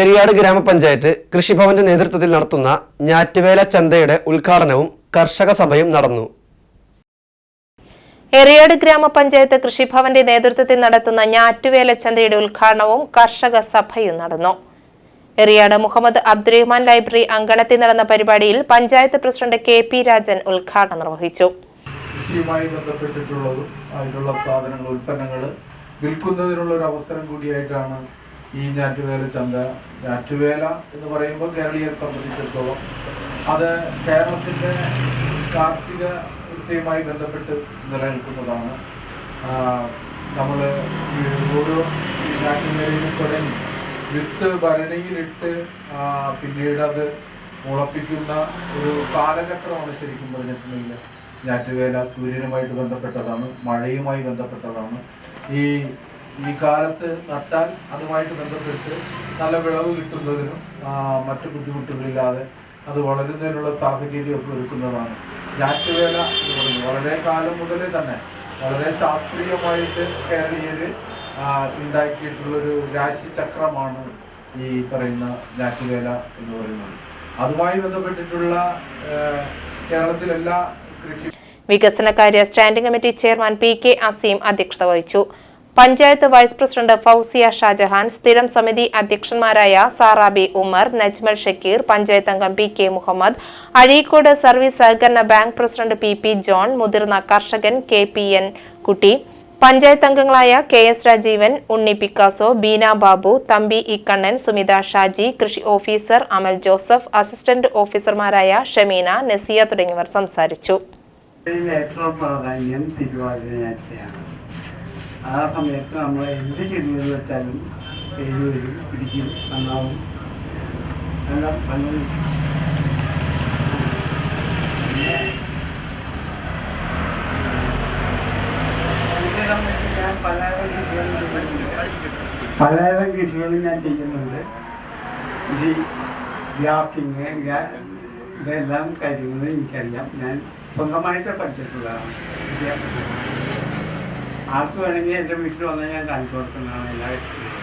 ഏറിയാട് ഗ്രാമപഞ്ചായത്ത് കൃഷിഭവന്റെ നേതൃത്വത്തിൽ നടത്തുന്ന ഞാറ്റുവേല ചന്തയുടെ ഉദ്ഘാടനവും കർഷക സഭയും നടന്നു. എറിയാട് ഗ്രാമപഞ്ചായത്ത് കൃഷിഭവന്റെ നേതൃത്വത്തിൽ നടത്തുന്ന ഞാറ്റുവേല ചന്തയുടെ ഉദ്ഘാടനവും കർഷക സഭയും നടന്നു. എറിയാട് മുഹമ്മദ് അബ്ദുറഹ്മാൻ ലൈബ്രറി അങ്കണത്തിൽ നടന്ന പരിപാടിയിൽ panchayat president K P Rajan ഉദ്ഘാടനം നിർവഹിച്ചു. കൃഷിയുമായി ബന്ധപ്പെട്ടിട്ടുള്ളതും ആയിട്ടുള്ള സാധനങ്ങൾ ഉൽപ്പന്നങ്ങൾ വിൽക്കുന്നതിനുള്ള ഒരു അവസരം കൂടിയായിട്ടാണ് ഈ ഞാറ്റുവേല ചന്ത ഞാറ്റുവേല എന്ന് പറയുമ്പോൾ കേരളീയരെ സംബന്ധിച്ചിടത്തോളം അത് കേരളത്തിന്റെ കാർഷിക വൃത്തിയുമായി ബന്ധപ്പെട്ട് നിലനിൽക്കുന്നതാണ്. നമ്മൾ ഓരോ ഞാറ്റുവേലയിലും തുടങ്ങി. വിത്ത് ഭരണിയിലിട്ട് പിന്നീട് അത് മുളപ്പിക്കുന്ന ഒരു കാലചക്രമാണ് ശരിക്കും പറഞ്ഞിട്ടുണ്ടെങ്കിൽ ഞാറ്റുവേല സൂര്യനുമായിട്ട് ബന്ധപ്പെട്ടതാണ് മഴയുമായി ബന്ധപ്പെട്ടതാണ്. ഈ ഈ കാലത്ത് നട്ടാൽ അതുമായിട്ട് ബന്ധപ്പെട്ട് നല്ല വിളവ് കിട്ടുന്നതിനും മറ്റു ബുദ്ധിമുട്ടുകളില്ലാതെ അത് വളരുന്നതിനുള്ള സാഹചര്യമൊക്കെ ഒരുക്കുന്നതാണ്. ഞാറ്റുവേല വളരെ കാലം മുതലേ തന്നെ വളരെ ശാസ്ത്രീയമായിട്ട് കേരളീയര് ആ, ഉണ്ടാക്കിയിട്ടുള്ളൊരു രാശിചക്രമാണ് ഈ പറയുന്ന ഞാറ്റുവേല എന്ന് പറയുന്നത്. അതുമായി ബന്ധപ്പെട്ടിട്ടുള്ള കേരളത്തിലെല്ലാ കൃഷി വികസനകാര്യ standing committee chairman P K Azeem അധ്യക്ഷത വഹിച്ചു. പഞ്ചായത്ത് വൈസ് പ്രസിഡന്റ് ഫൗസിയ ഷാജഹാൻ സ്ഥിരം സമിതി അധ്യക്ഷന്മാരായ സാറാബി ഉമർ നജ്മൽ ഷക്കീർ പഞ്ചായത്ത് അംഗം P K Muhammad Azhikode service സഹകരണ bank president P P John മുതിർന്ന കർഷകൻ K P N Kutty panchayat അംഗങ്ങളായ K S Rajeevan Unni Picasso Beena Babu Thampi Ikkannan Sumitha Shaji കൃഷി ഓഫീസർ അമൽ ജോസഫ് അസിസ്റ്റന്റ് ഓഫീസർമാരായ ഷമീന നസിയ തുടങ്ങിയവർ സംസാരിച്ചു. ആ സമയത്ത് നമ്മൾ എന്ത് ചെടികൾ വെച്ചാലും പേര് വരും പിടിക്കും നന്നാവും. നല്ല പിന്നെ ഞാൻ പലതരം ചെയ്യുന്നുണ്ട് പലതരം കൃഷികളും ഞാൻ ചെയ്യുന്നുണ്ട്. ഈ ഗ്രാഫ്റ്റിങ് ഇതെല്ലാം കാര്യങ്ങളും എനിക്കറിയാം. ഞാൻ സ്വന്തമായിട്ട് പഠിച്ചിട്ടുള്ളതാണ്. ആർക്ക് വേണമെങ്കിൽ എന്റെ വീട്ടിൽ വന്നാൽ ഞാൻ കാണിച്ചു കൊടുക്കുന്നതാണ് എല്ലാവർക്കും